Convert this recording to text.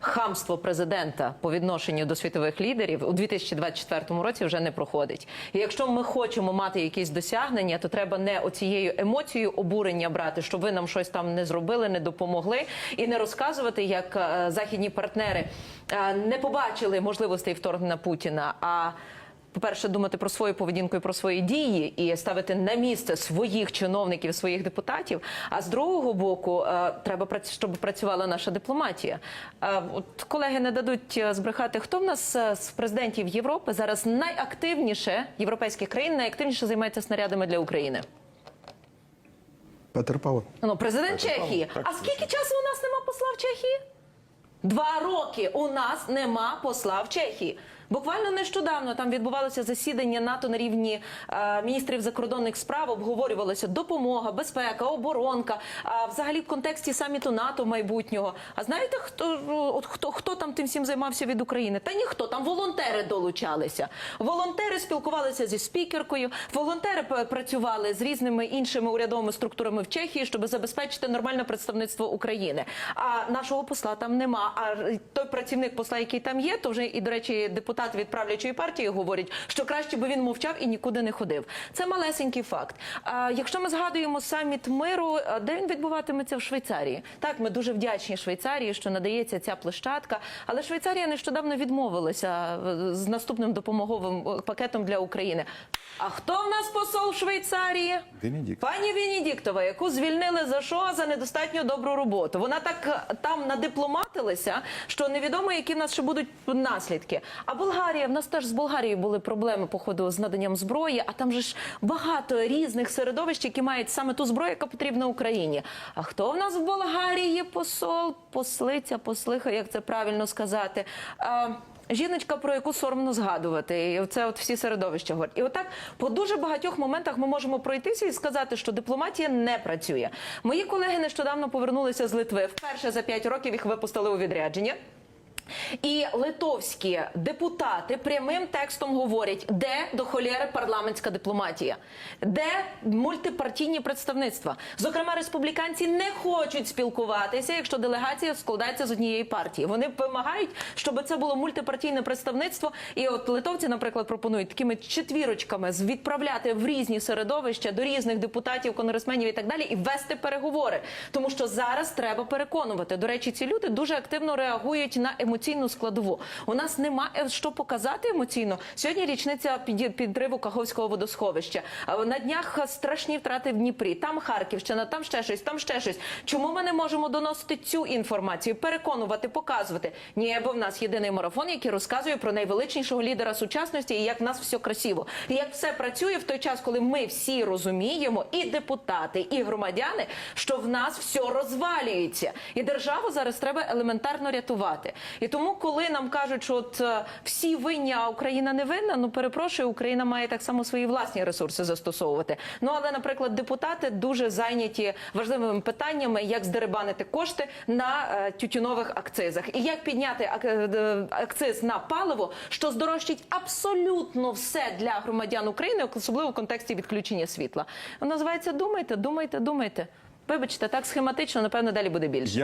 хамство президента по відношенню до світових лідерів у 2024 році вже не проходить. І якщо ми хочемо мати якісь досягнення, то треба не оцією емоцією обурення брати, щоб ви нам щось там не зробили, не допомогли, і не розказувати, як е, західні партнери е, не побачили можливостей вторгнення Путіна. А по-перше, думати про свою поведінку і про свої дії і ставити на місце своїх чиновників, своїх депутатів. А з другого боку, е, треба щоб працювала наша дипломатія. Е, От колеги не дадуть е, збрехати, хто в нас з президентів Європи зараз найактивніше європейських країн найактивніше займається снарядами для України. Петр Павло. Ну, президент Чехії. так, А скільки часу у нас нема посла в Чехії? Два роки у нас нема посла в Чехії. Буквально нещодавно там відбувалося засідання НАТО на рівні е, міністрів закордонних справ. Обговорювалася допомога, безпека, оборонка. А взагалі в контексті саміту НАТО майбутнього. А знаєте, хто от хто хто там тим всім займався від України? Та ніхто там волонтери долучалися. Волонтери спілкувалися зі спікеркою. Волонтери працювали з різними іншими урядовими структурами в Чехії, щоб забезпечити нормальне представництво України. А нашого посла там нема. А той працівник посла, який там є, то вже і до речі, депутати від правлячої партії говорять, що краще би він мовчав і нікуди не ходив. Це малесенький факт. А якщо ми згадуємо саміт миру, де він відбуватиметься в Швейцарії? Так, ми дуже вдячні Швейцарії, що надається ця площадка. Але Швейцарія нещодавно відмовилася е, з наступним допомоговим е, пакетом для України. А хто в нас посол Швейцарії? Венедикт. Пані Венедіктова, яку звільнили за що? За недостатньо добру роботу. Вона так е, там надипломатилася, що невідомо, які в нас ще будуть наслідки. А Болгарія, в нас теж з Болгарією були проблеми походу з наданням зброї, а там же ж багато різних середовищ, які мають саме ту зброю, яка потрібна Україні. А хто в нас в Болгарії посол, послиця, послиха, як це правильно сказати? А, Жіночка, про яку соромно згадувати, і це от всі середовища говорять. І отак по дуже багатьох моментах ми можемо пройтися і сказати, що дипломатія не працює. Мої колеги нещодавно повернулися з Литви. Вперше за п'ять років їх випустили у відрядження. І литовські депутати прямим текстом говорять, де до холєри парламентська дипломатія, де мультипартійні представництва. Зокрема, республіканці не хочуть спілкуватися, якщо делегація складається з однієї партії. Вони вимагають, щоб це було мультипартійне представництво. І от литовці, наприклад, пропонують такими четвірочками відправляти в різні середовища до різних депутатів, конгресменів і так далі, і вести переговори. Тому що зараз треба переконувати. До речі, ці люди дуже активно реагують на емоційну складову. У нас нема е, що показати емоційно. Сьогодні річниця підриву Каховського водосховища. На днях страшні втрати в Дніпрі. Там Харківщина, там ще щось, там ще щось. Чому ми не можемо доносити цю інформацію, переконувати, показувати? Ні, бо в нас єдиний марафон, який розказує про найвеличнішого лідера сучасності і як в нас все красиво, і як все працює в той час, коли ми всі розуміємо, і депутати, і громадяни, що в нас все розвалюється, і державу зараз треба елементарно рятувати. І тому, коли нам кажуть, що от е, всі винні, а Україна не винна, ну перепрошую, Україна має так само свої власні ресурси застосовувати. Ну але, наприклад, депутати дуже зайняті важливими питаннями, як здеребанити кошти на е, тютюнових акцизах, і як підняти ак- е, акциз на паливо, що здорожчить абсолютно все для громадян України, особливо в контексті відключення світла. Називається Думайте, думайте, думайте. Вибачте, так схематично, напевно, далі буде більше.